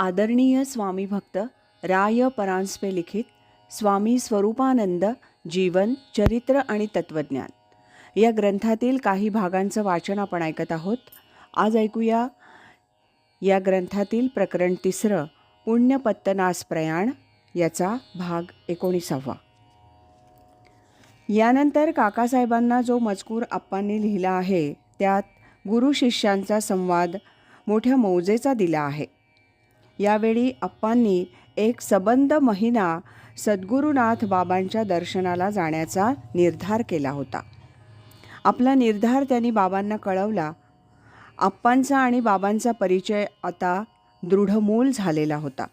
आदरणीय स्वामी भक्त राय परांजपे लिखित स्वामी स्वरूपानंद जीवन चरित्र आणि तत्वज्ञान. या ग्रंथातील काही भागांचं वाचन आपण ऐकत आहोत. आज ऐकूया या ग्रंथातील प्रकरण तिसरं पुण्यपत्तनास प्रयाण याचा भाग एकोणीसावा. यानंतर काकासाहेबांना जो मजकूर आप्पांनी लिहिला आहे त्यात गुरु शिष्यांचा संवाद मोठ्या मौजेचा दिला आहे. यावेळी आप्पांनी एक सबंध महिना सद्गुरुनाथ बाबांच्या दर्शनाला जाण्याचा निर्धार केला होता. आपला निर्धार त्यांनी बाबांना कळवला. आप्पांचा आणि बाबांचा परिचय आता दृढमूल झालेला होता.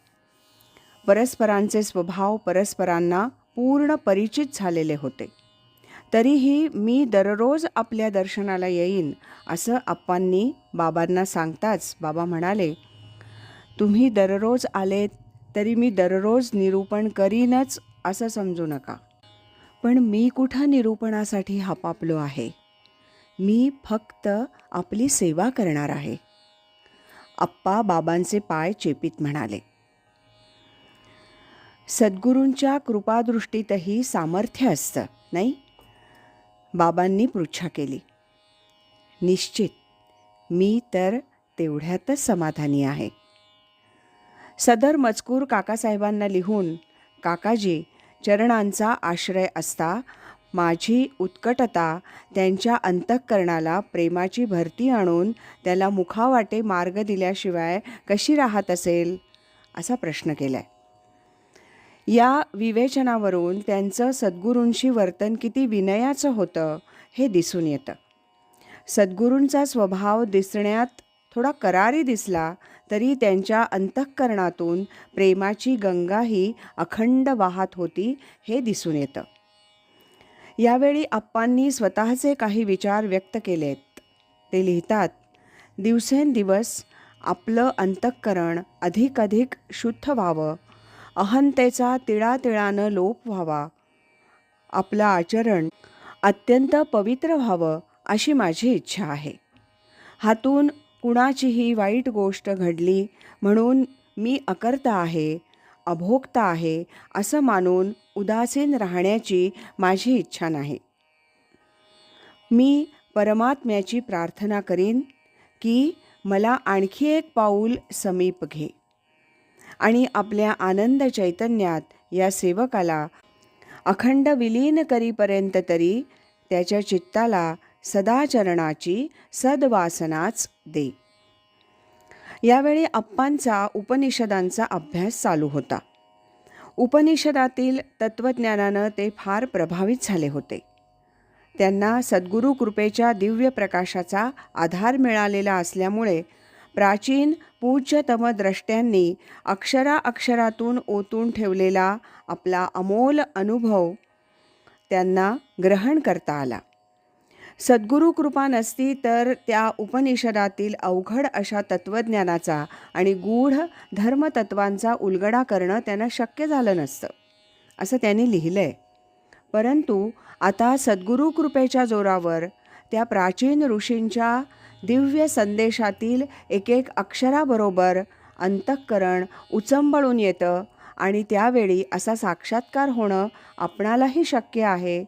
परस्परांचे स्वभाव परस्परांना पूर्ण परिचित झालेले होते. तरीही मी दररोज आपल्या दर्शनाला येईन असं आप्पांनी बाबांना सांगताच बाबा म्हणाले तुम्ही दररोज आलेत तरी मी दररोज निरूपण करीनच असं समजू नका. पण मी कुठं निरूपणासाठी हापापलो आहे? मी फक्त आपली सेवा करणार आहे. आप्पा बाबांचे पाय चेपीत म्हणाले. सद्गुरूंच्या कृपादृष्टीतही सामर्थ्य असतं नाही? बाबांनी पृच्छा केली. निश्चित मी तर तेवढ्यातच समाधानी आहे. सदर मजकूर काकासाहेबांना लिहून काकाजी चरणांचा आश्रय असता. माझी उत्कटता त्यांच्या अंतःकरणाला प्रेमाची भरती आणून त्याला मुखावाटे मार्ग दिल्याशिवाय कशी राहत असेल? असा प्रश्न केला या विवेचनावरून त्यांचं सद्गुरूंशी वर्तन किती विनयाचं होतं हे दिसून येतं. सद्गुरूंचा स्वभाव दिसण्यात थोडा करारी दिसला तरी त्यांच्या अंतःकरणातून प्रेमाची गंगा ही अखंड वाहत होती हे दिसून येतं. यावेळी आप्पांनी स्वतःचे काही विचार व्यक्त केलेत. ते लिहितात दिवसेंदिवस आपलं अंतःकरण अधिक शुद्ध व्हावं. अहंतेचा तिळातिळानं लोप व्हावा. आपलं आचरण अत्यंत पवित्र व्हावं अशी माझी इच्छा आहे. हातून कुणाचीही वाईट गोष्ट घडली म्हणून मी अकर्ता आहे अभोक्ता आहे असं मानून उदासीन राहण्याची माझी इच्छा नाही. मी परमात्म्याची प्रार्थना करीन की मला आणखी एक पाऊल समीप घे आणि आपल्या आनंद चैतन्यात या सेवकाला अखंड विलीन करीपर्यंत तरी त्याच्या चित्ताला सदाचरणाची सद्वासनाच दे. यावेळी अप्पांचा उपनिषदांचा अभ्यास चालू होता. उपनिषदातील तत्त्वज्ञानानं ते फार प्रभावित झाले होते. त्यांना सद्गुरू कृपेच्या दिव्य प्रकाशाचा आधार मिळालेला असल्यामुळे प्राचीन पूज्यतम द्रष्ट्यांनी अक्षरा अक्षरातून ओतून ठेवलेला आपला अमोल अनुभव त्यांना ग्रहण करता आला. सद्गुरू कृपा नसती तर त्या उपनिषदातील अवघड अशा तत्त्वज्ञानाचा आणि गूढ धर्मतत्वांचा उलगडा करणं त्यांना शक्य झालं नसतं. असं त्यांनी लिहिलं आहे परंतु आता सद्गुरू कृपेच्या जोरावर त्या प्राचीन ऋषींच्या दिव्य संदेशातील एक एक अक्षराबरोबर अंतःकरण उचंबळून येतं आणि त्यावेळी असा साक्षात्कार होणं आपणालाही शक्य आहे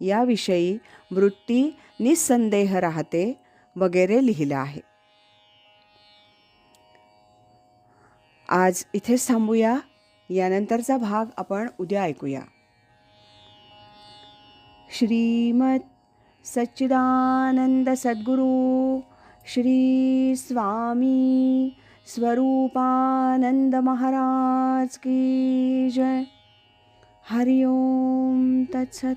याविषयी वृत्ती निस्संदेह राहते वगैरे लिहिलं आहे. आज इथेच थांबूया. यानंतरचा भाग आपण उद्या ऐकूया. श्रीमत सच्चिदानंद सद्गुरू श्री स्वामी स्वरूपानंद महाराज की जय. हरिओम तत्सत.